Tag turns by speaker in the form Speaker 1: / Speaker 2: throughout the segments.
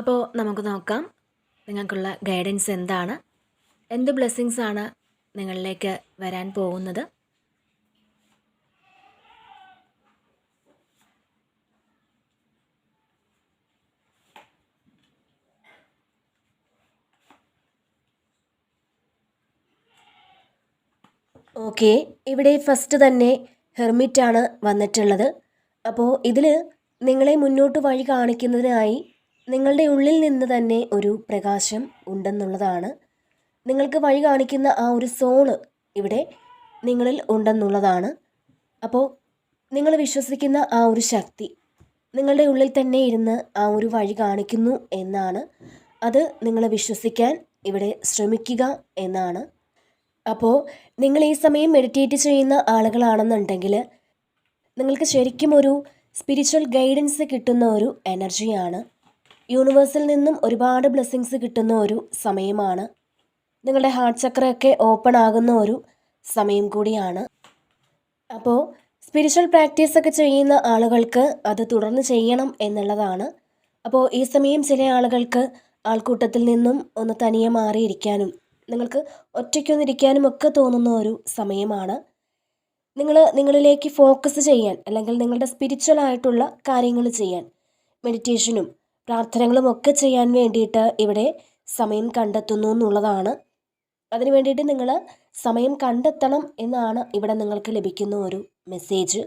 Speaker 1: അപ്പോൾ നമുക്ക് നോക്കാം നിങ്ങൾക്കുള്ള ഗൈഡൻസ് എന്താണ്? എന്ത് ബ്ലെസ്സിങ്സ് ആണ് നിങ്ങളിലേക്ക് വരാൻ പോകുന്നത്? ഓക്കെ ഇവിടെ ഫസ്റ്റ് തന്നെ ഹെർമിറ്റാണ് വന്നിട്ടുള്ളത്. അപ്പോൾ ഇതിൽ നിങ്ങളെ മുന്നോട്ട് വഴി കാണിക്കുന്നതിനായി നിങ്ങളുടെ ഉള്ളിൽ നിന്ന് തന്നെ ഒരു പ്രകാശം ഉണ്ടെന്നുള്ളതാണ്. നിങ്ങൾക്ക് വഴി കാണിക്കുന്ന ആ ഒരു സോൾ ഇവിടെ നിങ്ങളിൽ ഉണ്ടെന്നുള്ളതാണ്. അപ്പോൾ നിങ്ങൾ വിശ്വസിക്കുന്ന ആ ഒരു ശക്തി നിങ്ങളുടെ ഉള്ളിൽ തന്നെ ഇരുന്ന് ആ ഒരു വഴി കാണിക്കുന്നു എന്നാണ്. അത് നിങ്ങൾ വിശ്വസിക്കാൻ ഇവിടെ ശ്രമിക്കുക എന്നാണ്. അപ്പോൾ നിങ്ങൾ ഈ സമയം മെഡിറ്റേറ്റ് ചെയ്യുന്ന ആളുകളാണെന്നുണ്ടെങ്കിൽ നിങ്ങൾക്ക് ശരിക്കും ഒരു സ്പിരിച്വൽ ഗൈഡൻസ് കിട്ടുന്ന ഒരു എനർജിയാണ് യൂണിവേഴ്സിൽ നിന്നും ഒരുപാട് ബ്ലെസ്സിങ്സ് കിട്ടുന്ന ഒരു സമയമാണ്. നിങ്ങളുടെ ഹാർട്ട് ചക്രയൊക്കെ ഓപ്പൺ ആകുന്ന ഒരു സമയം കൂടിയാണ്. അപ്പോൾ സ്പിരിച്വൽ പ്രാക്ടീസ് ഒക്കെ ചെയ്യുന്ന ആളുകൾക്ക് അത് തുടർന്ന് ചെയ്യണം എന്നുള്ളതാണ്. അപ്പോൾ ഈ സമയം ചില ആളുകൾക്ക് ആൾക്കൂട്ടത്തിൽ നിന്നും ഒന്ന് തനിയെ മാറിയിരിക്കാനും നിങ്ങൾക്ക് ഒറ്റയ്ക്കൊന്നിരിക്കാനും ഒക്കെ തോന്നുന്ന ഒരു സമയമാണ്. നിങ്ങൾ നിങ്ങളിലേക്ക് ഫോക്കസ് ചെയ്യാൻ അല്ലെങ്കിൽ നിങ്ങളുടെ സ്പിരിച്വൽ ആയിട്ടുള്ള കാര്യങ്ങൾ ചെയ്യാൻ മെഡിറ്റേഷനും പ്രാർത്ഥനകളും ഒക്കെ ചെയ്യാൻ വേണ്ടിയിട്ട് ഇവിടെ സമയം കണ്ടെത്തുന്നു എന്നുള്ളതാണ്. അതിനു വേണ്ടിയിട്ട് നിങ്ങൾ സമയം കണ്ടെത്തണം എന്നാണ് ഇവിടെ നിങ്ങൾക്ക് ലഭിക്കുന്ന ഒരു മെസ്സേജ്.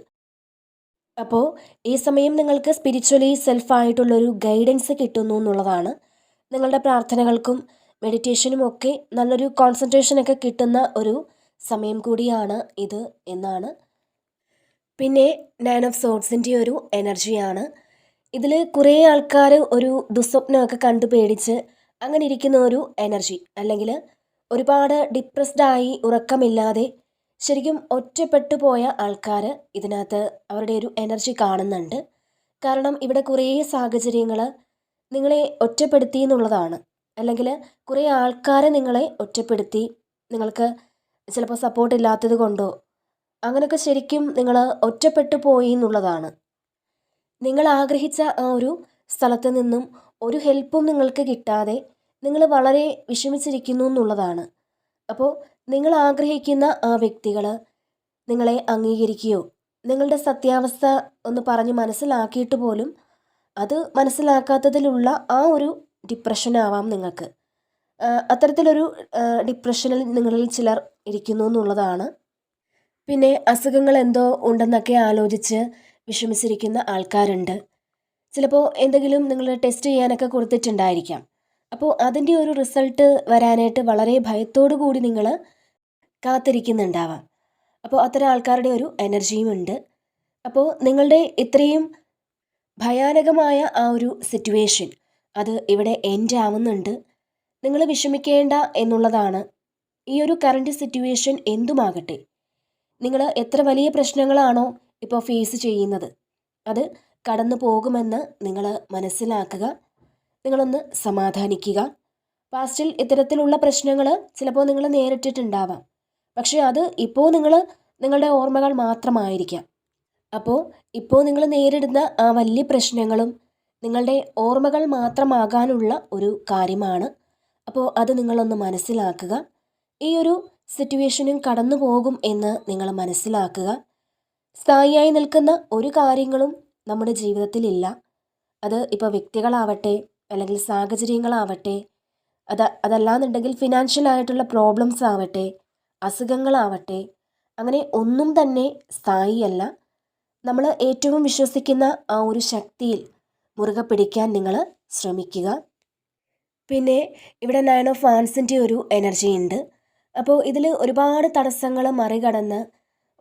Speaker 1: അപ്പോൾ ഈ സമയം നിങ്ങൾക്ക് സ്പിരിച്വലി സെൽഫായിട്ടുള്ളൊരു ഗൈഡൻസ് കിട്ടുന്നു എന്നുള്ളതാണ്. നിങ്ങളുടെ പ്രാർത്ഥനകൾക്കും മെഡിറ്റേഷനും ഒക്കെ നല്ലൊരു കോൺസെൻട്രേഷനൊക്കെ കിട്ടുന്ന ഒരു സമയം കൂടിയാണ് ഇത് എന്നാണ്. പിന്നെ നയൻ ഓഫ് സോട്സിന്റെ ഒരു എനർജിയാണ് ഇതിൽ കുറേ ആൾക്കാർ ഒരു ദുസ്വപ്നമൊക്കെ കണ്ടു പേടിച്ച് അങ്ങനെ ഇരിക്കുന്ന ഒരു എനർജി. അല്ലെങ്കിൽ ഒരുപാട് ഡിപ്രസ്ഡായി ഉറക്കമില്ലാതെ ശരിക്കും ഒറ്റപ്പെട്ടു പോയ ആൾക്കാർ ഇതിനകത്ത് അവരുടെ ഒരു എനർജി കാണുന്നുണ്ട്. കാരണം ഇവിടെ കുറേ സാഹചര്യങ്ങൾ നിങ്ങളെ ഒറ്റപ്പെടുത്തി എന്നുള്ളതാണ്. അല്ലെങ്കിൽ കുറേ ആൾക്കാരെ നിങ്ങളെ ഒറ്റപ്പെടുത്തി നിങ്ങൾക്ക് ചിലപ്പോൾ സപ്പോർട്ട് ഇല്ലാത്തത് കൊണ്ടോ അങ്ങനെയൊക്കെ ശരിക്കും നിങ്ങൾ ഒറ്റപ്പെട്ടു പോയി എന്നുള്ളതാണ്. നിങ്ങൾ ആഗ്രഹിച്ച ആ ഒരു സ്ഥലത്ത് നിന്നും ഒരു ഹെൽപ്പും നിങ്ങൾക്ക് കിട്ടാതെ നിങ്ങൾ വളരെ വിഷമിച്ചിരിക്കുന്നു എന്നുള്ളതാണ്. അപ്പോൾ നിങ്ങൾ ആഗ്രഹിക്കുന്ന ആ വ്യക്തികൾ നിങ്ങളെ അംഗീകരിക്കുകയോ നിങ്ങളുടെ സത്യാവസ്ഥ ഒന്ന് പറഞ്ഞ് മനസ്സിലാക്കിയിട്ട് പോലും അത് മനസ്സിലാക്കാത്തതിലുള്ള ആ ഒരു ഡിപ്രഷൻ ആവാം നിങ്ങൾക്ക്. അത്തരത്തിലൊരു ഡിപ്രഷനിൽ നിങ്ങളിൽ ചിലർ ഇരിക്കുന്നു എന്നുള്ളതാണ്. പിന്നെ അസുഖങ്ങൾ എന്തോ ഉണ്ടെന്നൊക്കെ ആലോചിച്ച് വിഷമിച്ചിരിക്കുന്ന ആൾക്കാരുണ്ട്. ചിലപ്പോൾ എന്തെങ്കിലും നിങ്ങൾ ടെസ്റ്റ് ചെയ്യാനൊക്കെ കൊടുത്തിട്ടുണ്ടായിരിക്കാം. അപ്പോൾ അതിന്റെ ഒരു റിസൾട്ട് വരാനായിട്ട് വളരെ ഭയത്തോടു കൂടി നിങ്ങൾ കാത്തിരിക്കുന്നുണ്ടാവാം. അപ്പോൾ അത്തരം ആൾക്കാരുടെ ഒരു എനർജിയും ഉണ്ട്. അപ്പോൾ നിങ്ങളുടെ ഇത്രയും ഭയാനകമായ ആ ഒരു സിറ്റുവേഷൻ അത് ഇവിടെ എൻഡ് ആവുന്നുണ്ട്. നിങ്ങൾ വിഷമിക്കേണ്ട എന്നുള്ളതാണ് ഈ ഒരു കറണ്ട് സിറ്റുവേഷൻ എന്തുമാകട്ടെ? നിങ്ങൾ എത്ര വലിയ പ്രശ്നങ്ങളാണോ ഇപ്പോൾ ഫേസ് ചെയ്യുന്നത്. അത് കടന്നു പോകുമെന്ന് നിങ്ങൾ മനസ്സിലാക്കുക. നിങ്ങളൊന്ന് സമാധാനിക്കുക. പാസ്റ്റിൽ ഇത്തരത്തിലുള്ള പ്രശ്നങ്ങൾ ചിലപ്പോൾ നിങ്ങൾ നേരിട്ടിട്ടുണ്ടാവാം. പക്ഷേ അത് ഇപ്പോൾ നിങ്ങൾ നിങ്ങളുടെ ഓർമ്മകൾ മാത്രമായിരിക്കാം. അപ്പോൾ ഇപ്പോൾ നിങ്ങൾ നേരിടുന്ന ആ വലിയ പ്രശ്നങ്ങളും നിങ്ങളുടെ ഓർമ്മകൾ മാത്രമാകാനുള്ള ഒരു കാര്യമാണ്. അപ്പോൾ അത് നിങ്ങളൊന്ന് മനസ്സിലാക്കുക. ഈ ഒരു സിറ്റുവേഷനും കടന്നു പോകും എന്ന് നിങ്ങൾ മനസ്സിലാക്കുക. സ്ഥായിയായി നിൽക്കുന്ന ഒരു കാര്യങ്ങളും നമ്മുടെ ജീവിതത്തിലില്ല. അത് ഇപ്പോൾ വ്യക്തികളാവട്ടെ അല്ലെങ്കിൽ സാഹചര്യങ്ങളാവട്ടെ അത് അതല്ലാന്നുണ്ടെങ്കിൽ ഫിനാൻഷ്യൽ ആയിട്ടുള്ള പ്രോബ്ലംസ് ആവട്ടെ അസുഖങ്ങളാവട്ടെ അങ്ങനെ ഒന്നും തന്നെ സ്ഥായിയല്ല. നമ്മൾ ഏറ്റവും വിശ്വസിക്കുന്ന ആ ഒരു ശക്തിയിൽ മുറുകെ പിടിക്കാൻ നിങ്ങൾ ശ്രമിക്കുക. പിന്നെ ഇവിടെ നയൻ ഓഫ് ആൻസിന്റെ ഒരു എനർജി ഉണ്ട്. അപ്പോൾ ഇതിൽ ഒരുപാട് തടസ്സങ്ങൾ മറികടന്ന്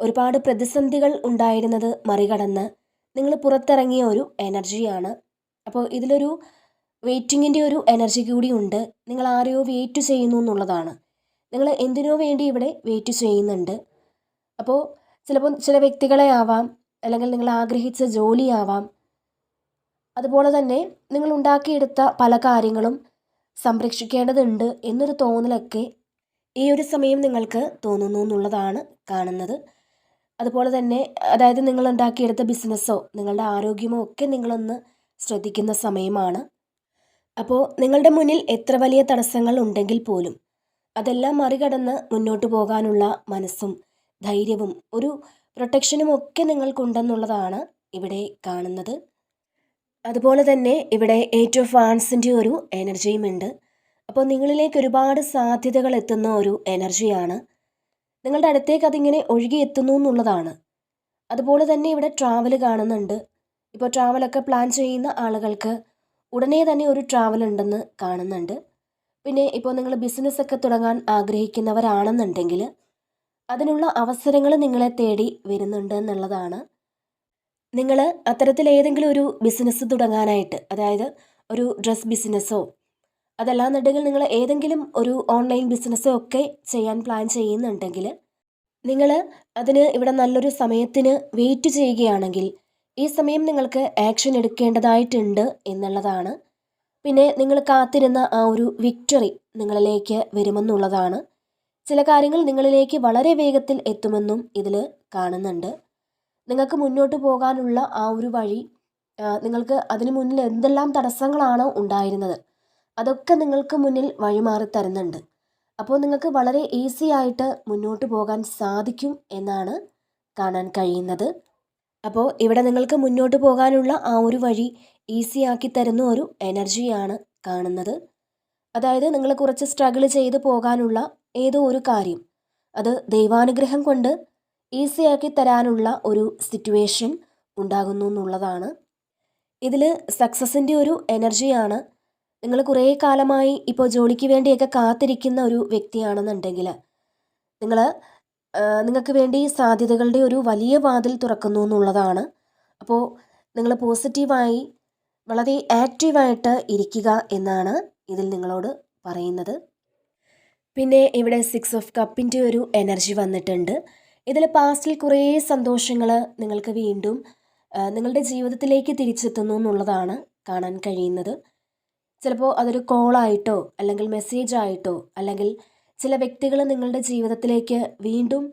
Speaker 1: ഒരുപാട് പ്രതിസന്ധികൾ ഉണ്ടായിരുന്നത് മറികടന്ന് നിങ്ങൾ പുറത്തിറങ്ങിയ ഒരു എനർജിയാണ്. അപ്പോൾ ഇതിലൊരു വെയിറ്റിങ്ങിന്റെ ഒരു എനർജി കൂടി ഉണ്ട്. നിങ്ങൾ ആരെയോ വെയിറ്റ് ചെയ്യുന്നു എന്നുള്ളതാണ്. നിങ്ങൾ എന്തിനോ വേണ്ടി ഇവിടെ വെയിറ്റ് ചെയ്യുന്നുണ്ട്. അപ്പോൾ ചിലപ്പോൾ ചില വ്യക്തികളെ ആവാം അല്ലെങ്കിൽ നിങ്ങൾ ആഗ്രഹിച്ച ജോലിയാവാം അതുപോലെ തന്നെ നിങ്ങൾ ഉണ്ടാക്കിയെടുത്ത പല കാര്യങ്ങളും സംരക്ഷിക്കേണ്ടതുണ്ട് എന്നൊരു തോന്നലൊക്കെ ഈ ഒരു സമയം നിങ്ങൾക്ക് തോന്നുന്നു എന്നുള്ളതാണ് കാണുന്നത്. അതുപോലെ തന്നെ അതായത് നിങ്ങൾ ഉണ്ടാക്കിയെടുത്ത ബിസിനസ്സോ നിങ്ങളുടെ ആരോഗ്യമോ ഒക്കെ നിങ്ങളൊന്ന് ശ്രദ്ധിക്കുന്ന സമയമാണ്. അപ്പോൾ നിങ്ങളുടെ മുന്നിൽ എത്ര വലിയ തടസ്സങ്ങൾ ഉണ്ടെങ്കിൽ പോലും അതെല്ലാം മറികടന്ന് മുന്നോട്ട് പോകാനുള്ള മനസ്സും ധൈര്യവും ഒരു പ്രൊട്ടക്ഷനും ഒക്കെ നിങ്ങൾക്കുണ്ടെന്നുള്ളതാണ് ഇവിടെ കാണുന്നത്. അതുപോലെ തന്നെ ഇവിടെ ഏറ്റവും ഫാൻസിന്റെ ഒരു എനർജിയും ഉണ്ട്. അപ്പോൾ നിങ്ങളിലേക്ക് ഒരുപാട് സാധ്യതകൾ എത്തുന്ന ഒരു എനർജിയാണ് നിങ്ങളുടെ അടുത്തേക്ക് അതിങ്ങനെ ഒഴുകി എത്തുന്നു എന്നുള്ളതാണ്. അതുപോലെ തന്നെ ഇവിടെ ട്രാവൽ കാണുന്നുണ്ട്. ഇപ്പോൾ ട്രാവലൊക്കെ പ്ലാൻ ചെയ്യുന്ന ആളുകൾക്ക് ഉടനെ തന്നെ ഒരു ട്രാവൽ ഉണ്ടെന്ന് കാണുന്നുണ്ട്. പിന്നെ ഇപ്പോൾ നിങ്ങൾ ബിസിനസ്സൊക്കെ തുടങ്ങാൻ ആഗ്രഹിക്കുന്നവരാണെന്നുണ്ടെങ്കിൽ അതിനുള്ള അവസരങ്ങൾ നിങ്ങളെ തേടി വരുന്നുണ്ട് എന്നുള്ളതാണ്. നിങ്ങൾ അത്തരത്തിൽ ഏതെങ്കിലും ഒരു ബിസിനസ് തുടങ്ങാനായിട്ട് അതായത് ഒരു ഡ്രസ് ബിസിനസ്സോ അതല്ലാന്നുണ്ടെങ്കിൽ നിങ്ങൾ ഏതെങ്കിലും ഒരു ഓൺലൈൻ ബിസിനസ്സോ ഒക്കെ ചെയ്യാൻ പ്ലാൻ ചെയ്യുന്നുണ്ടെങ്കിൽ നിങ്ങൾ അതിന് ഇവിടെ നല്ലൊരു സമയത്തിന് വെയിറ്റ് ചെയ്യുകയാണെങ്കിൽ ഈ സമയം നിങ്ങൾക്ക് ആക്ഷൻ എടുക്കേണ്ടതായിട്ടുണ്ട് എന്നുള്ളതാണ്. പിന്നെ നിങ്ങൾ കാത്തിരുന്ന ആ ഒരു വിക്ടറി നിങ്ങളിലേക്ക് വരുമെന്നുള്ളതാണ്. ചില കാര്യങ്ങൾ നിങ്ങളിലേക്ക് വളരെ വേഗത്തിൽ എത്തുമെന്നും ഇതിൽ കാണുന്നുണ്ട്. നിങ്ങൾക്ക് മുന്നോട്ട് പോകാനുള്ള ആ ഒരു വഴി നിങ്ങൾക്ക് അതിന് മുന്നിൽ എന്തെല്ലാം തടസ്സങ്ങളാണോ ഉണ്ടായിരുന്നത്? അതൊക്കെ നിങ്ങൾക്ക് മുന്നിൽ വഴിമാറി തരുന്നുണ്ട്. അപ്പോൾ നിങ്ങൾക്ക് വളരെ ഈസി ആയിട്ട് മുന്നോട്ട് പോകാൻ സാധിക്കും എന്നാണ് കാണാൻ കഴിയുന്നത്. അപ്പോൾ ഇവിടെ നിങ്ങൾക്ക് മുന്നോട്ട് പോകാനുള്ള ആ ഒരു വഴി ഈസി ആക്കി തരുന്ന ഒരു എനർജിയാണ് കാണുന്നത്. അതായത് നിങ്ങൾ കുറച്ച് സ്ട്രഗിൾ ചെയ്ത് പോകാനുള്ള ഏതോ ഒരു കാര്യം. അത് ദൈവാനുഗ്രഹം കൊണ്ട് ഈസി ആക്കി തരാനുള്ള ഒരു സിറ്റുവേഷൻ ഉണ്ടാകുന്നു എന്നുള്ളതാണ്. ഇതിൽ സക്സസിന്റെ ഒരു എനർജിയാണ് നിങ്ങൾ കുറേ കാലമായി ഇപ്പോൾ ജോലിക്ക് വേണ്ടിയൊക്കെ കാത്തിരിക്കുന്ന ഒരു വ്യക്തിയാണെന്നുണ്ടെങ്കിൽ നിങ്ങൾ നിങ്ങൾക്ക് വേണ്ടി സാധ്യതകളുടെ ഒരു വലിയ വാതിൽ തുറക്കുന്നു എന്നുള്ളതാണ്. അപ്പോൾ നിങ്ങൾ പോസിറ്റീവായി വളരെ ആക്റ്റീവായിട്ട് ഇരിക്കുക എന്നാണ് ഇതിൽ നിങ്ങളോട് പറയുന്നത്. പിന്നെ ഇവിടെ സിക്സ് ഓഫ് കപ്പിന്റെ ഒരു എനർജി വന്നിട്ടുണ്ട്. ഇതിൽ പാസ്റ്റിൽ കുറേ സന്തോഷങ്ങൾ നിങ്ങൾക്ക് വീണ്ടും നിങ്ങളുടെ ജീവിതത്തിലേക്ക് തിരിച്ചെത്തുന്നു എന്നുള്ളതാണ് കാണാൻ കഴിയുന്നത്. ചിലപ്പോൾ അതൊരു കോളായിട്ടോ അല്ലെങ്കിൽ മെസ്സേജ് ആയിട്ടോ അല്ലെങ്കിൽ ചില വ്യക്തികൾ നിങ്ങളുടെ ജീവിതത്തിലേക്ക് വീണ്ടും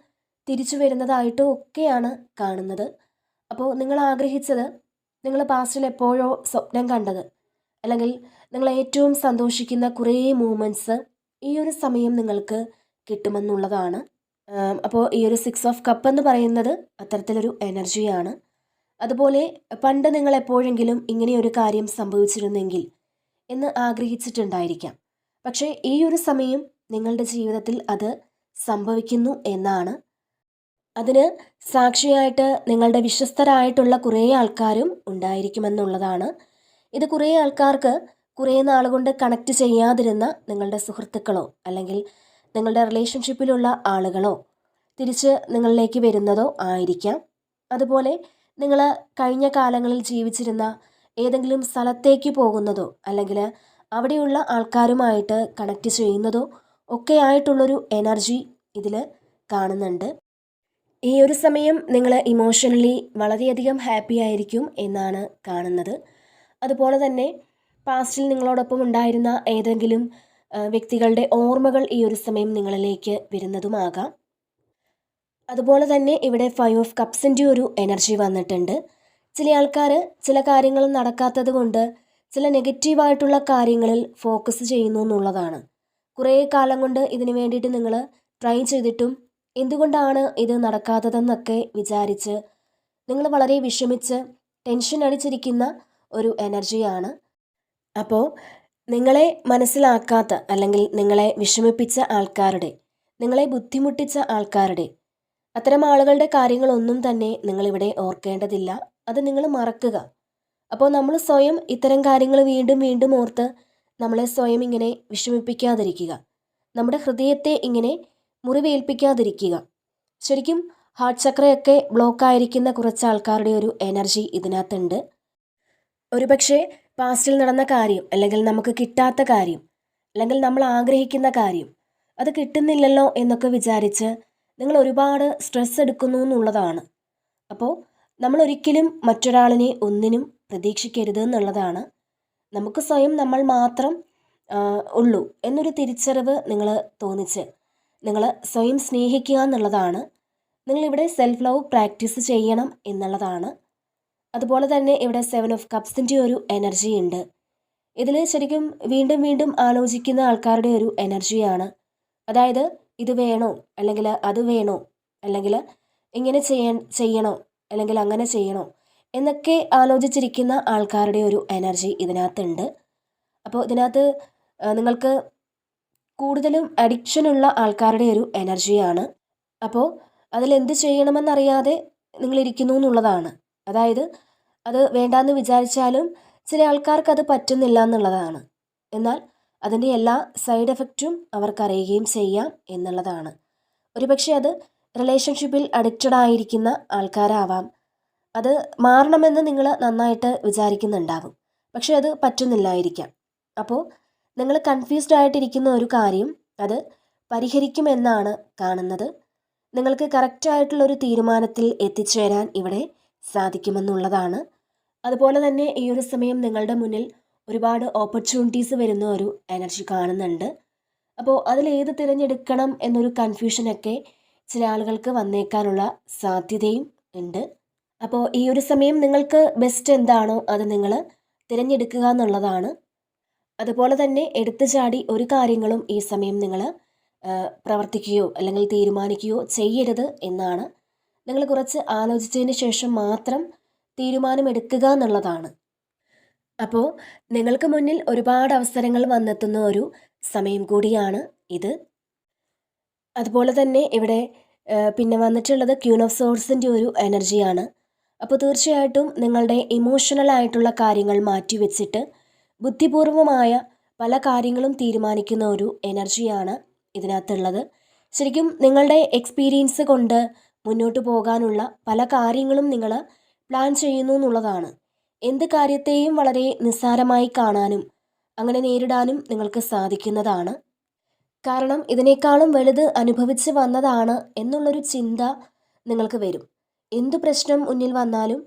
Speaker 1: തിരിച്ചു വരുന്നതായിട്ടോ ഒക്കെയാണ് കാണുന്നത്. അപ്പോൾ നിങ്ങൾ ആഗ്രഹിച്ചത് നിങ്ങൾ പാസ്റ്റിൽ എപ്പോഴോ സ്വപ്നം കണ്ടത് അല്ലെങ്കിൽ നിങ്ങൾ ഏറ്റവും സന്തോഷിക്കുന്ന കുറേ മൂമെന്റ്സ് ഈ ഒരു സമയം നിങ്ങൾക്ക് കിട്ടുമെന്നുള്ളതാണ്. അപ്പോൾ ഈ ഒരു സിക്സ് ഓഫ് കപ്പ് എന്ന് പറയുന്നത് അത്തരത്തിലൊരു എനർജിയാണ് അതുപോലെ പണ്ട് നിങ്ങൾ എപ്പോഴെങ്കിലും ഇങ്ങനെയൊരു കാര്യം സംഭവിച്ചിരുന്നെങ്കിൽ എന്ന് ആഗ്രഹിച്ചിട്ടുണ്ടായിരിക്കാം. പക്ഷേ ഈ ഒരു സമയം നിങ്ങളുടെ ജീവിതത്തിൽ അത് സംഭവിക്കുന്നു എന്നാണ്. അതിന് സാക്ഷിയായിട്ട് നിങ്ങളുടെ വിശ്വസ്തരായിട്ടുള്ള കുറേ ആൾക്കാരും ഉണ്ടായിരിക്കുമെന്നുള്ളതാണ്. ഇത് കുറേ ആൾക്കാർക്ക് കുറേ നാളുകൊണ്ട് കണക്ട് ചെയ്യാതിരുന്ന നിങ്ങളുടെ സുഹൃത്തുക്കളോ അല്ലെങ്കിൽ നിങ്ങളുടെ റിലേഷൻഷിപ്പിലുള്ള ആളുകളോ തിരിച്ച് നിങ്ങളിലേക്ക് വരുന്നതോ ആയിരിക്കാം. അതുപോലെ നിങ്ങൾ കഴിഞ്ഞ കാലങ്ങളിൽ ജീവിച്ചിരുന്ന ഏതെങ്കിലും സ്ഥലത്തേക്ക് പോകുന്നതോ അല്ലെങ്കിൽ അവിടെയുള്ള ആൾക്കാരുമായിട്ട് കണക്ട് ചെയ്യുന്നതോ ഒക്കെ ആയിട്ടുള്ളൊരു എനർജി ഇതിൽ കാണുന്നുണ്ട്. ഈ ഒരു സമയം നിങ്ങൾ ഇമോഷണലി വളരെയധികം ഹാപ്പി ആയിരിക്കും എന്നാണ് കാണുന്നത്. അതുപോലെ തന്നെ പാസ്റ്റിൽ നിങ്ങളോടൊപ്പം ഉണ്ടായിരുന്ന ഏതെങ്കിലും വ്യക്തികളുടെ ഓർമ്മകൾ ഈ ഒരു സമയം നിങ്ങളിലേക്ക് വരുന്നതുമാകാം. അതുപോലെ തന്നെ ഇവിടെ ഫൈവ് ഓഫ് കപ്സിന്റെ ഒരു എനർജി വന്നിട്ടുണ്ട്. ചില ആൾക്കാർ ചില കാര്യങ്ങൾ നടക്കാത്തത് കൊണ്ട് ചില നെഗറ്റീവായിട്ടുള്ള കാര്യങ്ങളിൽ ഫോക്കസ് ചെയ്യുന്നു എന്നുള്ളതാണ്. കുറേ കാലം കൊണ്ട് ഇതിനു വേണ്ടിയിട്ട് നിങ്ങൾ ട്രൈ ചെയ്തിട്ടും എന്തുകൊണ്ടാണ് ഇത് നടക്കാത്തതെന്നൊക്കെ വിചാരിച്ച് നിങ്ങൾ വളരെ വിഷമിച്ച് ടെൻഷൻ അടിച്ചിരിക്കുന്ന ഒരു എനർജിയാണ് അപ്പോൾ നിങ്ങളെ മനസ്സിലാക്കാത്ത അല്ലെങ്കിൽ നിങ്ങളെ വിഷമിപ്പിച്ച ആൾക്കാരുടെ നിങ്ങളെ ബുദ്ധിമുട്ടിച്ച ആൾക്കാരുടെ അത്തരം ആളുകളുടെ കാര്യങ്ങളൊന്നും തന്നെ നിങ്ങളിവിടെ ഓർക്കേണ്ടതില്ല. അത് നിങ്ങൾ മറക്കുക. അപ്പോൾ നമ്മൾ സ്വയം ഇത്തരം കാര്യങ്ങൾ വീണ്ടും വീണ്ടും ഓർത്ത് നമ്മളെ സ്വയം ഇങ്ങനെ വിഷമിപ്പിക്കാതിരിക്കുക. നമ്മുടെ ഹൃദയത്തെ ഇങ്ങനെ മുറിവേൽപ്പിക്കാതിരിക്കുക. ശരിക്കും ഹാർട്ട് ചക്രയൊക്കെ ബ്ലോക്ക് ആയിരിക്കുന്ന കുറച്ച് ആൾക്കാരുടെ ഒരു എനർജി ഇതിനകത്തുണ്ട്. ഒരുപക്ഷെ പാസ്റ്റിൽ നടന്ന കാര്യം അല്ലെങ്കിൽ നമുക്ക് കിട്ടാത്ത കാര്യം അല്ലെങ്കിൽ നമ്മൾ ആഗ്രഹിക്കുന്ന കാര്യം അത് കിട്ടുന്നില്ലല്ലോ എന്നൊക്കെ വിചാരിച്ച് നിങ്ങൾ ഒരുപാട് സ്ട്രെസ് എടുക്കുന്നു എന്നുള്ളതാണ്. അപ്പോൾ നമ്മൾ ഒരിക്കലും മറ്റൊരാളിനെ ഒന്നിനും പ്രതീക്ഷിക്കരുത് എന്നുള്ളതാണ്. നമുക്ക് സ്വയം നമ്മൾ മാത്രം ഉള്ളൂ എന്നൊരു തിരിച്ചറിവ് നിങ്ങൾ തോന്നിച്ച് നിങ്ങൾ സ്വയം സ്നേഹിക്കുക എന്നുള്ളതാണ്. നിങ്ങളിവിടെ സെൽഫ് ലവ് പ്രാക്ടീസ് ചെയ്യണം എന്നുള്ളതാണ്. അതുപോലെ തന്നെ ഇവിടെ സെവൻ ഓഫ് കപ്സിന്റെ ഒരു എനർജി ഉണ്ട്. ഇതിൽ ശരിക്കും വീണ്ടും വീണ്ടും ആലോചിക്കുന്ന ആൾക്കാരുടെ ഒരു എനർജിയാണ് അതായത് ഇത് വേണോ? അല്ലെങ്കിൽ അത് വേണോ? അല്ലെങ്കിൽ ഇങ്ങനെ ചെയ്യാൻ ചെയ്യണോ? അല്ലെങ്കിൽ അങ്ങനെ ചെയ്യണോ എന്നൊക്കെ ആലോചിച്ചിരിക്കുന്ന ആൾക്കാരുടെ ഒരു എനർജി ഇതിനകത്തുണ്ട്. അപ്പോൾ ഇതിനകത്ത് നിങ്ങൾക്ക് കൂടുതലും അഡിക്ഷനുള്ള ആൾക്കാരുടെ ഒരു എനർജിയാണ് അപ്പോൾ അതിലെന്ത് ചെയ്യണമെന്നറിയാതെ നിങ്ങളിരിക്കുന്നു എന്നുള്ളതാണ്. അതായത് അത് വേണ്ടാന്ന് വിചാരിച്ചാലും ചില ആൾക്കാർക്ക് അത് പറ്റുന്നില്ല എന്നുള്ളതാണ്. എന്നാൽ അതിന്റെ എല്ലാ സൈഡ് എഫക്റ്റും അവർക്കറിയുകയും ചെയ്യാം എന്നുള്ളതാണ്. ഒരുപക്ഷെ അത് റിലേഷൻഷിപ്പിൽ അഡിക്റ്റഡ് ആയിരിക്കുന്ന ആൾക്കാരാവാം. അത് മാറണമെന്ന് നിങ്ങൾ നന്നായിട്ട് വിചാരിക്കുന്നുണ്ടാവും. പക്ഷെ അത് പറ്റുന്നില്ലായിരിക്കാം. അപ്പോൾ നിങ്ങൾ കൺഫ്യൂസ്ഡ് ആയിട്ടിരിക്കുന്ന ഒരു കാര്യം അത് പരിഹരിക്കുമെന്നാണ് കാണുന്നത്. നിങ്ങൾക്ക് കറക്റ്റായിട്ടുള്ള ഒരു തീരുമാനത്തിൽ എത്തിച്ചേരാൻ ഇവിടെ സാധിക്കുമെന്നുള്ളതാണ്. അതുപോലെ തന്നെ ഈ ഒരു സമയം നിങ്ങളുടെ മുന്നിൽ ഒരുപാട് ഓപ്പർച്യൂണിറ്റീസ് വരുന്ന ഒരു എനർജി കാണുന്നുണ്ട്. അപ്പോൾ അതിലേത് തിരഞ്ഞെടുക്കണം എന്നൊരു കൺഫ്യൂഷനൊക്കെ ചില ആളുകൾക്ക് വന്നേക്കാനുള്ള സാധ്യതയും ഉണ്ട്. അപ്പോൾ ഈ ഒരു സമയം നിങ്ങൾക്ക് ബെസ്റ്റ് എന്താണോ അത് നിങ്ങൾ തിരഞ്ഞെടുക്കുക എന്നുള്ളതാണ്. അതുപോലെ തന്നെ എടുത്തു ചാടി ഒരു കാര്യങ്ങളും ഈ സമയം നിങ്ങൾ പ്രവർത്തിക്കുകയോ അല്ലെങ്കിൽ തീരുമാനിക്കുകയോ ചെയ്യരുത് എന്നാണ്. നിങ്ങൾ കുറച്ച് ആലോചിച്ചതിന് ശേഷം മാത്രം തീരുമാനമെടുക്കുക എന്നുള്ളതാണ്. അപ്പോൾ നിങ്ങൾക്ക് മുന്നിൽ ഒരുപാട് അവസരങ്ങൾ വന്നെത്തുന്ന ഒരു സമയം കൂടിയാണ് ഇത്. അതുപോലെ തന്നെ ഇവിടെ പിന്നെ വന്നിട്ടുള്ളത് ക്യൂൺ ഓഫ് സോഴ്സിന്റെ ഒരു എനർജിയാണ്. അപ്പോൾ തീർച്ചയായിട്ടും നിങ്ങളുടെ ഇമോഷണൽ ആയിട്ടുള്ള കാര്യങ്ങൾ മാറ്റിവെച്ചിട്ട് ബുദ്ധിപൂർവമായ പല കാര്യങ്ങളും തീരുമാനിക്കുന്ന ഒരു എനർജിയാണ് ഇതിനകത്തുള്ളത്. ശരിക്കും നിങ്ങളുടെ എക്സ്പീരിയൻസ് കൊണ്ട് മുന്നോട്ട് പോകാനുള്ള പല കാര്യങ്ങളും നിങ്ങൾ പ്ലാൻ ചെയ്യുന്നു എന്നുള്ളതാണ്. എന്ത് കാര്യത്തെയും വളരെ നിസ്സാരമായി കാണാനും അങ്ങനെ നേരിടാനും നിങ്ങൾക്ക് സാധിക്കുന്നതാണ്. കാരണം ഇതിനേക്കാളും വലുത് അനുഭവിച്ച് വന്നതാണ് എന്നുള്ളൊരു ചിന്ത നിങ്ങൾക്ക് വരും. എന്തു പ്രശ്നം മുന്നിൽ വന്നാലും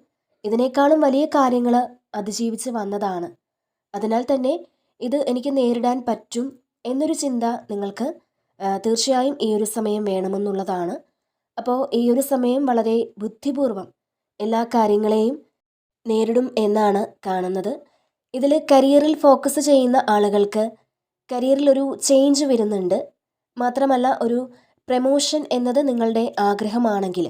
Speaker 1: ഇതിനേക്കാളും വലിയ കാര്യങ്ങൾ അതിജീവിച്ച് വന്നതാണ്. അതിനാൽ തന്നെ ഇത് എനിക്ക് നേരിടാൻ പറ്റും എന്നൊരു ചിന്ത നിങ്ങൾക്ക് തീർച്ചയായും ഈ ഒരു സമയം വേണമെന്നുള്ളതാണ്. അപ്പോൾ ഈ ഒരു സമയം വളരെ ബുദ്ധിപൂർവം എല്ലാ കാര്യങ്ങളെയും നേരിടും എന്നാണ് കാണുന്നത്. ഇതിൽ കരിയറിൽ ഫോക്കസ് ചെയ്യുന്ന ആളുകൾക്ക് കരിയറിൽ ഒരു ചേഞ്ച് വരുന്നുണ്ട്. മാത്രമല്ല ഒരു പ്രമോഷൻ എന്നത് നിങ്ങളുടെ ആഗ്രഹമാണെങ്കിൽ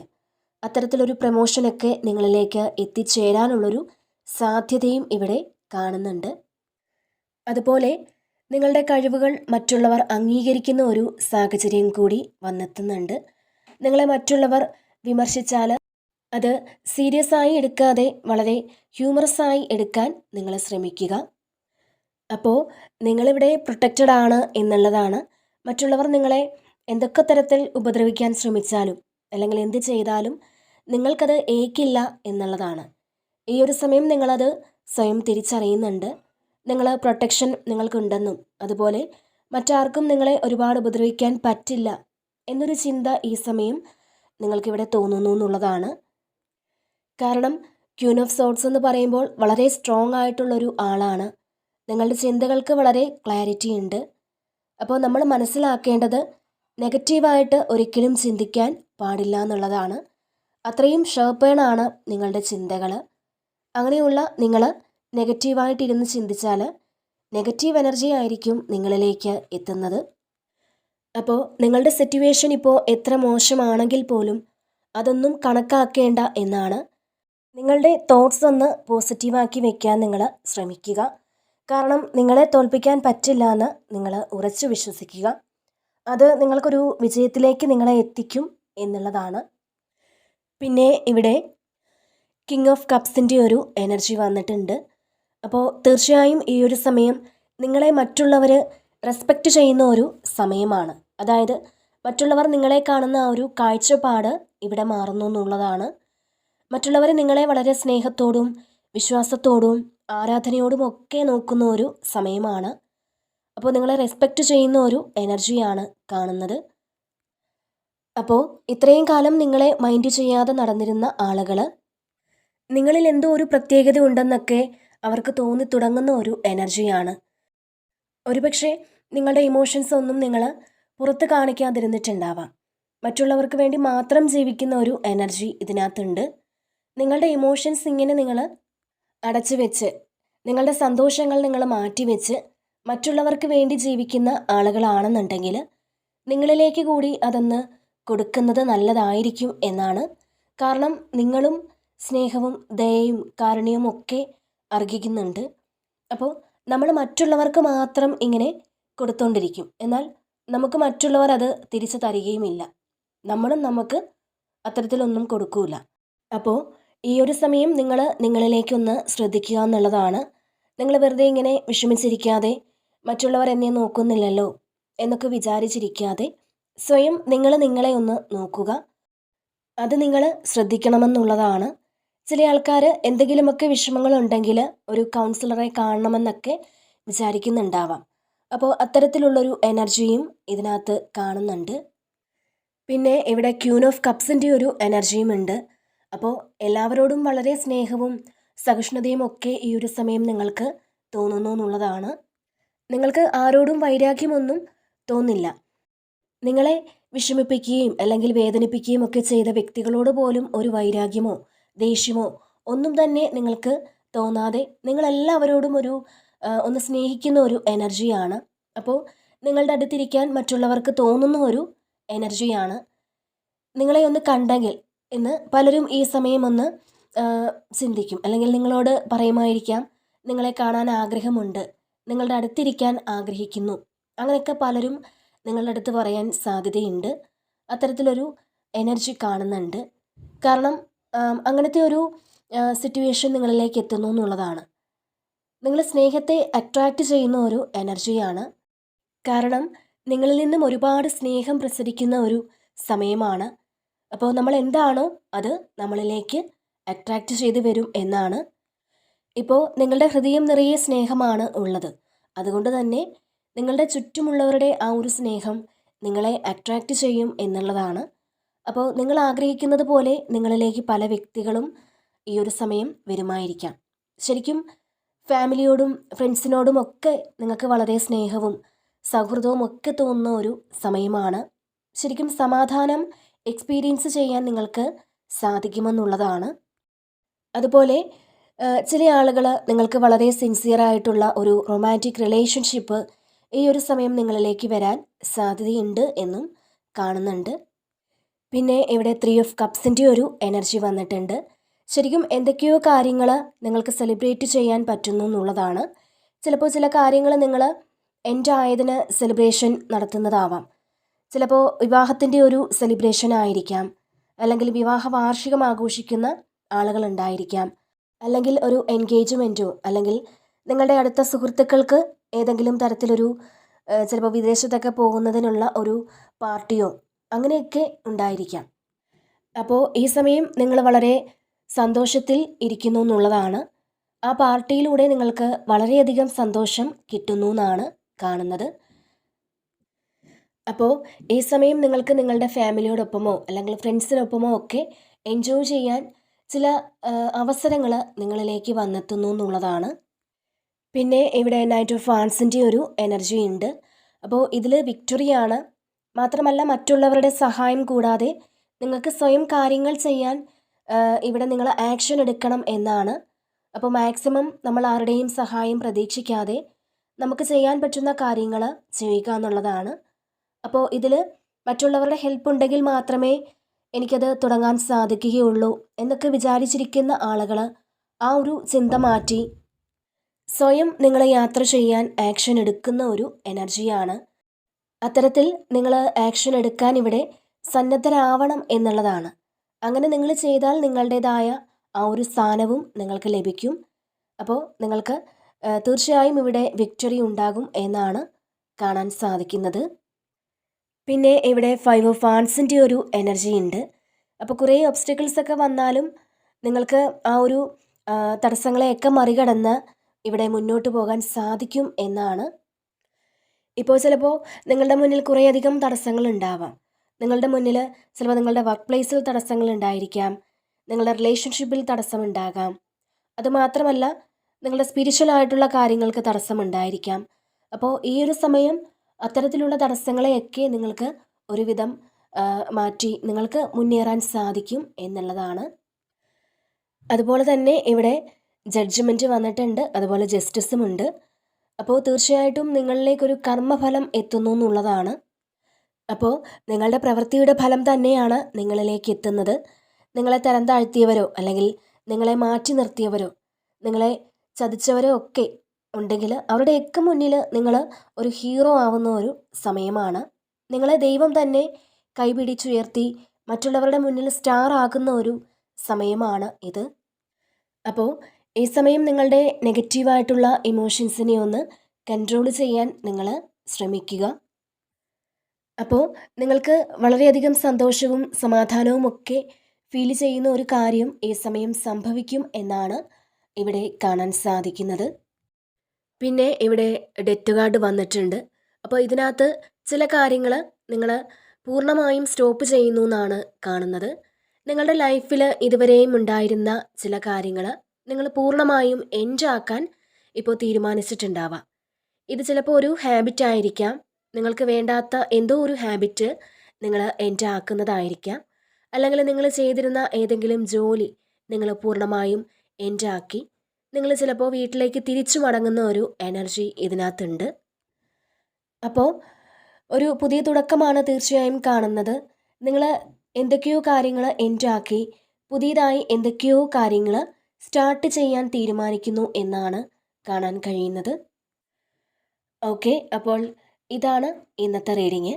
Speaker 1: അത്തരത്തിലൊരു പ്രമോഷനൊക്കെ നിങ്ങളിലേക്ക് എത്തിച്ചേരാനുള്ളൊരു സാധ്യതയും ഇവിടെ കാണുന്നുണ്ട്. അതുപോലെ നിങ്ങളുടെ കഴിവുകൾ മറ്റുള്ളവർ അംഗീകരിക്കുന്ന ഒരു സാഹചര്യം കൂടി വന്നെത്തുന്നുണ്ട്. നിങ്ങളെ മറ്റുള്ളവർ വിമർശിച്ചാൽ അത് സീരിയസ് ആയി എടുക്കാതെ വളരെ ഹ്യൂമറസ് ആയി എടുക്കാൻ നിങ്ങൾ ശ്രമിക്കുക. അപ്പോൾ നിങ്ങളിവിടെ പ്രൊട്ടക്റ്റഡ് ആണ് എന്നുള്ളതാണ്. മറ്റുള്ളവർ നിങ്ങളെ എന്തൊക്കെ തരത്തിൽ ഉപദ്രവിക്കാൻ ശ്രമിച്ചാലും അല്ലെങ്കിൽ എന്ത് ചെയ്താലും നിങ്ങൾക്കത് ഏക്കില്ല എന്നുള്ളതാണ്. ഈ ഒരു സമയം നിങ്ങളത് സ്വയം തിരിച്ചറിയുന്നുണ്ട്. നിങ്ങൾ പ്രൊട്ടക്ഷൻ നിങ്ങൾക്കുണ്ടെന്നും അതുപോലെ മറ്റാർക്കും നിങ്ങളെ ഒരുപാട് ഉപദ്രവിക്കാൻ പറ്റില്ല എന്നൊരു ചിന്ത ഈ സമയം നിങ്ങൾക്കിവിടെ തോന്നുന്നു എന്നുള്ളതാണ്. കാരണം ക്യൂൻ ഓഫ് സോട്ട്സ് എന്ന് പറയുമ്പോൾ വളരെ സ്ട്രോങ് ആയിട്ടുള്ളൊരു ആളാണ്. നിങ്ങളുടെ ചിന്തകൾക്ക് വളരെ ക്ലാരിറ്റി ഉണ്ട്. അപ്പോൾ നമ്മൾ മനസ്സിലാക്കേണ്ടത് നെഗറ്റീവായിട്ട് ഒരിക്കലും ചിന്തിക്കാൻ പാടില്ല എന്നുള്ളതാണ്. അത്രയും ഷേർപ്പേണാണ് നിങ്ങളുടെ ചിന്തകൾ അങ്ങനെയുള്ള നിങ്ങൾ നെഗറ്റീവായിട്ടിരുന്ന് ചിന്തിച്ചാൽ നെഗറ്റീവ് എനർജി ആയിരിക്കും നിങ്ങളിലേക്ക് എത്തുന്നത്. അപ്പോൾ നിങ്ങളുടെ സിറ്റുവേഷൻ ഇപ്പോൾ എത്ര മോശമാണെങ്കിൽ പോലും അതൊന്നും കണക്കാക്കേണ്ട എന്നാണ്. നിങ്ങളുടെ തോട്ട്സ് ഒന്ന് പോസിറ്റീവാക്കി വെക്കാൻ നിങ്ങൾ ശ്രമിക്കുക. കാരണം നിങ്ങളെ തോൽപ്പിക്കാൻ പറ്റില്ല എന്ന് നിങ്ങൾ ഉറച്ചു വിശ്വസിക്കുക. അത് നിങ്ങൾക്കൊരു വിജയത്തിലേക്ക് നിങ്ങളെ എത്തിക്കും എന്നുള്ളതാണ്. പിന്നെ ഇവിടെ കിങ് ഓഫ് കപ്സിന്റെ ഒരു എനർജി വന്നിട്ടുണ്ട്. അപ്പോൾ തീർച്ചയായും ഈ ഒരു സമയം നിങ്ങളെ മറ്റുള്ളവർ റെസ്പെക്റ്റ് ചെയ്യുന്ന ഒരു സമയമാണ്. അതായത് മറ്റുള്ളവർ നിങ്ങളെ കാണുന്ന ആ ഒരു കാഴ്ചപ്പാട് ഇവിടെ മാറുന്നു എന്നുള്ളതാണ്. മറ്റുള്ളവർ നിങ്ങളെ വളരെ സ്നേഹത്തോടും വിശ്വാസത്തോടും ആരാധനയോടും ഒക്കെ നോക്കുന്ന ഒരു സമയമാണ്. അപ്പോൾ നിങ്ങളെ റെസ്പെക്റ്റ് ചെയ്യുന്ന ഒരു എനർജിയാണ് കാണുന്നത്. അപ്പോൾ ഇത്രയും കാലം നിങ്ങളെ മൈൻഡ് ചെയ്യാതെ നടന്നിരുന്ന ആളുകൾ നിങ്ങളിൽ എന്തോ ഒരു പ്രത്യേകത ഉണ്ടെന്നൊക്കെ അവർക്ക് തോന്നി തുടങ്ങുന്ന ഒരു എനർജിയാണ് ഒരുപക്ഷെ നിങ്ങളുടെ ഇമോഷൻസ് ഒന്നും നിങ്ങൾ പുറത്ത് കാണിക്കാതിരുന്നിട്ടുണ്ടാവാം. മറ്റുള്ളവർക്ക് വേണ്ടി മാത്രം ജീവിക്കുന്ന ഒരു എനർജി ഇതിനകത്തുണ്ട്. നിങ്ങളുടെ ഇമോഷൻസ് ഇങ്ങനെ നിങ്ങൾ അടച്ചു വെച്ച് നിങ്ങളുടെ സന്തോഷങ്ങൾ നിങ്ങൾ മാറ്റിവെച്ച് മറ്റുള്ളവർക്ക് വേണ്ടി ജീവിക്കുന്ന ആളുകളാണെന്നുണ്ടെങ്കിൽ നിങ്ങളിലേക്ക് കൂടി അതൊന്ന് കൊടുക്കുന്നത് നല്ലതായിരിക്കും എന്നാണ്. കാരണം നിങ്ങളും സ്നേഹവും ദയയും കാരുണ്യവും ഒക്കെ അർഹിക്കുന്നുണ്ട്. അപ്പോൾ നമ്മൾ മറ്റുള്ളവർക്ക് മാത്രം ഇങ്ങനെ കൊടുത്തുകൊണ്ടിരിക്കും എന്നാൽ നമുക്ക് മറ്റുള്ളവർ അത് തിരിച്ചു തരികയുമില്ല. നമ്മളും നമുക്ക് അത്തരത്തിലൊന്നും കൊടുക്കൂല. അപ്പോൾ ഈ ഒരു സമയം നിങ്ങൾ നിങ്ങളിലേക്കൊന്ന് ശ്രദ്ധിക്കുക എന്നുള്ളതാണ്. നിങ്ങൾ വെറുതെ ഇങ്ങനെ വിഷമിച്ചിരിക്കാതെ മറ്റുള്ളവർ എന്നെ നോക്കുന്നില്ലല്ലോ എന്നൊക്കെ വിചാരിച്ചിരിക്കാതെ സ്വയം നിങ്ങൾ നിങ്ങളെ ഒന്ന് നോക്കുക. അത് നിങ്ങൾ ശ്രദ്ധിക്കണമെന്നുള്ളതാണ്. ചില ആൾക്കാർ എന്തെങ്കിലുമൊക്കെ വിഷമങ്ങളുണ്ടെങ്കിൽ ഒരു കൗൺസിലറെ കാണണമെന്നൊക്കെ വിചാരിക്കുന്നുണ്ടാവാം. അപ്പോൾ അത്തരത്തിലുള്ളൊരു എനർജിയും ഇതിനകത്ത് കാണുന്നുണ്ട്. പിന്നെ ഇവിടെ ക്യൂൻ ഓഫ് കപ്സിന്റെ ഒരു എനർജിയും ഉണ്ട്. അപ്പോൾ എല്ലാവരോടും വളരെ സ്നേഹവും സഹിഷ്ണുതയും ഒക്കെ ഈ ഒരു സമയം നിങ്ങൾക്ക് തോന്നുന്നു എന്നുള്ളതാണ്. നിങ്ങൾക്ക് ആരോടും വൈരാഗ്യമൊന്നും തോന്നില്ല. നിങ്ങളെ വിഷമിപ്പിക്കുകയും അല്ലെങ്കിൽ വേദനിപ്പിക്കുകയും ഒക്കെ ചെയ്ത വ്യക്തികളോട് പോലും ഒരു വൈരാഗ്യമോ ദേഷ്യമോ ഒന്നും തന്നെ നിങ്ങൾക്ക് തോന്നാതെ നിങ്ങളെല്ലാവരോടും ഒരു ഒന്ന് സ്നേഹിക്കുന്ന ഒരു എനർജിയാണ്. അപ്പോൾ നിങ്ങളുടെ അടുത്തിരിക്കാൻ മറ്റുള്ളവർക്ക് തോന്നുന്ന ഒരു എനർജിയാണ്. നിങ്ങളെ ഒന്ന് കണ്ടെങ്കിൽ എന്ന് പലരും ഈ സമയം ഒന്ന് ചിന്തിക്കും. അല്ലെങ്കിൽ നിങ്ങളോട് പറയുമായിരിക്കാം നിങ്ങളെ കാണാൻ ആഗ്രഹമുണ്ട്. നിങ്ങളുടെ അടുത്തിരിക്കാൻ ആഗ്രഹിക്കുന്നു. അങ്ങനെയൊക്കെ പലരും നിങ്ങളുടെ അടുത്ത് പറയാൻ സാധ്യതയുണ്ട്. അത്തരത്തിലൊരു എനർജി കാണുന്നുണ്ട്. കാരണം അങ്ങനത്തെ ഒരു സിറ്റുവേഷൻ നിങ്ങളിലേക്ക് എത്തുന്നു എന്നുള്ളതാണ്. നിങ്ങൾ സ്നേഹത്തെ അട്രാക്റ്റ് ചെയ്യുന്ന ഒരു എനർജിയാണ്. കാരണം നിങ്ങളിൽ നിന്നും ഒരുപാട് സ്നേഹം പ്രസരിക്കുന്ന ഒരു സമയമാണ്. അപ്പോൾ നമ്മൾ എന്താണോ അത് നമ്മളിലേക്ക് അട്രാക്റ്റ് ചെയ്ത് വരും എന്നാണ് ഇപ്പോൾ നിങ്ങളുടെ ഹൃദയം നിറയെ സ്നേഹമാണ് ഉള്ളത്. അതുകൊണ്ട് തന്നെ നിങ്ങളുടെ ചുറ്റുമുള്ളവരുടെ ആ ഒരു സ്നേഹം നിങ്ങളെ അട്രാക്റ്റ് ചെയ്യും എന്നുള്ളതാണ്. അപ്പോൾ നിങ്ങൾ ആഗ്രഹിക്കുന്നത് പോലെ നിങ്ങളിലേക്ക് പല വ്യക്തികളും ഈ ഒരു സമയം വരുമായിരിക്കാം. ശരിക്കും ഫാമിലിയോടും ഫ്രണ്ട്സിനോടും ഒക്കെ നിങ്ങൾക്ക് വളരെ സ്നേഹവും സൗഹൃദവും ഒക്കെ തോന്നുന്ന ഒരു സമയമാണ്. ശരിക്കും സമാധാനം എക്സ്പീരിയൻസ് ചെയ്യാൻ നിങ്ങൾക്ക് സാധിക്കുമെന്നുള്ളതാണ്. അതുപോലെ ചില ആളുകൾ നിങ്ങൾക്ക് വളരെ സിൻസിയറായിട്ടുള്ള ഒരു റൊമാന്റിക് റിലേഷൻഷിപ്പ് ഈ ഒരു സമയം നിങ്ങളിലേക്ക് വരാൻ സാധ്യതയുണ്ട് എന്നും കാണുന്നുണ്ട്. പിന്നെ ഇവിടെ ത്രീ ഓഫ് കപ്സിന്റെ ഒരു എനർജി വന്നിട്ടുണ്ട്. ശരിക്കും എന്തൊക്കെയോ കാര്യങ്ങൾ നിങ്ങൾക്ക് സെലിബ്രേറ്റ് ചെയ്യാൻ പറ്റുന്നു എന്നുള്ളതാണ്. ചിലപ്പോൾ ചില കാര്യങ്ങൾ നിങ്ങൾ എന്റെ ആയതിന് സെലിബ്രേഷൻ നടത്തുന്നതാവാം. ചിലപ്പോൾ വിവാഹത്തിന്റെ ഒരു സെലിബ്രേഷൻ ആയിരിക്കാം. അല്ലെങ്കിൽ വിവാഹ വാർഷികം ആഘോഷിക്കുന്ന ആളുകളുണ്ടായിരിക്കാം അല്ലെങ്കിൽ ഒരു എൻഗേജ്മെന്റോ അല്ലെങ്കിൽ നിങ്ങളുടെ അടുത്ത സുഹൃത്തുക്കൾക്ക് ഏതെങ്കിലും തരത്തിലൊരു ചിലപ്പോൾ വിദേശത്തൊക്കെ പോകുന്നതിനുള്ള ഒരു പാർട്ടിയോ അങ്ങനെയൊക്കെ ഉണ്ടായിരിക്കാം. അപ്പോൾ ഈ സമയം നിങ്ങൾ വളരെ സന്തോഷത്തിൽ ഇരിക്കുന്നു എന്നുള്ളതാണ്. ആ പാർട്ടിയിലൂടെ നിങ്ങൾക്ക് വളരെയധികം സന്തോഷം കിട്ടുന്നു എന്നാണ് കാണുന്നത്. അപ്പോൾ ഈ സമയം നിങ്ങൾക്ക് നിങ്ങളുടെ ഫാമിലിയോടൊപ്പമോ അല്ലെങ്കിൽ ഫ്രണ്ട്സിനൊപ്പമോ ഒക്കെ എൻജോയ് ചെയ്യാൻ ചില അവസരങ്ങൾ നിങ്ങളിലേക്ക് വന്നെത്തുന്നു എന്നുള്ളതാണ്. പിന്നെ ഇവിടെ നൈറ്റ് ഓഫ് ഫാൻസിന്റെ ഒരു എനർജി ഉണ്ട്. അപ്പോൾ ഇതിൽ വിക്ടറിയാണ് മാത്രമല്ല മറ്റുള്ളവരുടെ സഹായം കൂടാതെ നിങ്ങൾക്ക് സ്വയം കാര്യങ്ങൾ ചെയ്യാൻ ഇവിടെ നിങ്ങൾ ആക്ഷൻ എടുക്കണം എന്നാണ്. അപ്പോൾ മാക്സിമം നമ്മൾ ആരുടെയും സഹായം പ്രതീക്ഷിക്കാതെ നമുക്ക് ചെയ്യാൻ പറ്റുന്ന കാര്യങ്ങൾ ചെയ്യുക എന്നുള്ളതാണ്. അപ്പോൾ ഇതിൽ മറ്റുള്ളവരുടെ ഹെൽപ്പ് ഉണ്ടെങ്കിൽ മാത്രമേ എനിക്കത് തുടങ്ങാൻ സാധിക്കുകയുള്ളൂ എന്നൊക്കെ വിചാരിച്ചിരിക്കുന്ന ആളുകൾ ആ ഒരു ചിന്ത മാറ്റി സ്വയം നിങ്ങളെ യാത്ര ചെയ്യാൻ ആക്ഷൻ എടുക്കുന്ന ഒരു എനർജിയാണ് അത്തരത്തിൽ നിങ്ങൾ ആക്ഷൻ എടുക്കാൻ ഇവിടെ സന്നദ്ധരാവണം എന്നുള്ളതാണ്. അങ്ങനെ നിങ്ങൾ ചെയ്താൽ നിങ്ങളുടേതായ ആ ഒരു സ്ഥാനവും നിങ്ങൾക്ക് ലഭിക്കും. അപ്പോൾ നിങ്ങൾക്ക് തീർച്ചയായും ഇവിടെ വിക്ടറി ഉണ്ടാകും എന്നാണ് കാണാൻ സാധിക്കുന്നത്. പിന്നെ ഇവിടെ ഫൈവ് ഓഫ് ഫാൻസിന്റെ ഒരു എനർജി ഉണ്ട്. അപ്പോൾ കുറേ ഒബ്സ്റ്റക്കിൾസ് ഒക്കെ വന്നാലും നിങ്ങൾക്ക് ആ ഒരു തടസ്സങ്ങളെയൊക്കെ മറികടന്ന് ഇവിടെ മുന്നോട്ട് പോകാൻ സാധിക്കും എന്നാണ്. ഇപ്പോൾ ചിലപ്പോൾ നിങ്ങളുടെ മുന്നിൽ കുറേയധികം തടസ്സങ്ങൾ ഉണ്ടാവാം. നിങ്ങളുടെ മുന്നിൽ ചിലപ്പോൾ നിങ്ങളുടെ വർക്ക് പ്ലേസിൽ തടസ്സങ്ങൾ ഉണ്ടായിരിക്കാം. നിങ്ങളുടെ റിലേഷൻഷിപ്പിൽ തടസ്സമുണ്ടാകാം അതുമാത്രമല്ല നിങ്ങളുടെ സ്പിരിച്വൽ ആയിട്ടുള്ള കാര്യങ്ങൾക്ക് തടസ്സമുണ്ടായിരിക്കാം അപ്പോൾ ഈ ഒരു സമയം അത്തരത്തിലുള്ള തടസ്സങ്ങളെയൊക്കെ നിങ്ങൾക്ക് ഒരുവിധം മാറ്റി നിങ്ങൾക്ക് മുന്നേറാൻ സാധിക്കും എന്നുള്ളതാണ്. അതുപോലെ തന്നെ ഇവിടെ ജഡ്ജ്മെന്റ് വന്നിട്ടുണ്ട് അതുപോലെ ജസ്റ്റിസും ഉണ്ട്. അപ്പോൾ തീർച്ചയായിട്ടും നിങ്ങളിലേക്കൊരു കർമ്മഫലം എത്തുന്നു എന്നുള്ളതാണ്. അപ്പോൾ നിങ്ങളുടെ പ്രവൃത്തിയുടെ ഫലം തന്നെയാണ് നിങ്ങളിലേക്ക് എത്തുന്നത്. നിങ്ങളെ തരം താഴ്ത്തിയവരോ അല്ലെങ്കിൽ നിങ്ങളെ മാറ്റി നിർത്തിയവരോ നിങ്ങളെ ചതിച്ചവരോ ഒക്കെ ഉണ്ടെങ്കിൽ അവരുടെയൊക്കെ മുന്നിൽ നിങ്ങൾ ഒരു ഹീറോ ആവുന്ന ഒരു സമയമാണ്. നിങ്ങളെ ദൈവം തന്നെ കൈപിടിച്ചുയർത്തി മറ്റുള്ളവരുടെ മുന്നിൽ സ്റ്റാർ ആകുന്ന ഒരു സമയമാണ് ഇത്. അപ്പോൾ ഈ സമയം നിങ്ങളുടെ നെഗറ്റീവായിട്ടുള്ള ഇമോഷൻസിനെ ഒന്ന് കൺട്രോൾ ചെയ്യാൻ നിങ്ങൾ ശ്രമിക്കുക. അപ്പോൾ നിങ്ങൾക്ക് വളരെയധികം സന്തോഷവും സമാധാനവും ഒക്കെ ഫീൽ ചെയ്യുന്ന ഒരു കാര്യം ഈ സമയം സംഭവിക്കും എന്നാണ് ഇവിടെ കാണാൻ സാധിക്കുന്നത്. പിന്നെ ഇവിടെ ഡെറ്റ് കാർഡ് വന്നിട്ടുണ്ട്. അപ്പോൾ ഇതിനകത്ത് ചില കാര്യങ്ങൾ നിങ്ങൾ പൂർണമായും സ്റ്റോപ്പ് ചെയ്യുന്നു എന്നാണ് കാണുന്നത്. നിങ്ങളുടെ ലൈഫിൽ ഇതുവരെയും ഉണ്ടായിരുന്ന ചില കാര്യങ്ങൾ നിങ്ങൾ പൂർണമായും എൻഡ് ആക്കാൻ ഇപ്പോൾ തീരുമാനിച്ചിട്ടുണ്ടാവാം. ഇത് ചിലപ്പോൾ ഒരു ഹാബിറ്റ് ആയിരിക്കാം. നിങ്ങൾക്ക് വേണ്ടാത്ത എന്തോ ഒരു ഹാബിറ്റ് നിങ്ങൾ എൻഡ് ആക്കുന്നതായിരിക്കാം. അല്ലെങ്കിൽ നിങ്ങൾ ചെയ്തിരുന്ന ഏതെങ്കിലും ജോലി നിങ്ങൾ പൂർണമായും എൻഡ് ആക്കി. നിങ്ങൾ ചിലപ്പോൾ വീട്ടിലേക്ക് തിരിച്ചു മടങ്ങുന്ന ഒരു എനർജി ഇതിനകത്തുണ്ട്. അപ്പോൾ ഒരു പുതിയ തുടക്കമാണ് തീർച്ചയായും കാണുന്നത്. നിങ്ങൾ എന്തൊക്കെയോ കാര്യങ്ങൾ എൻഡ് ആക്കി പുതിയതായി എന്തൊക്കെയോ കാര്യങ്ങൾ സ്റ്റാർട്ട് ചെയ്യാൻ തീരുമാനിക്കുന്നു എന്നാണ് കാണാൻ കഴിയുന്നത്. ഓക്കെ അപ്പോൾ ഇതാണ് ഇന്നത്തെ റീഡിങ്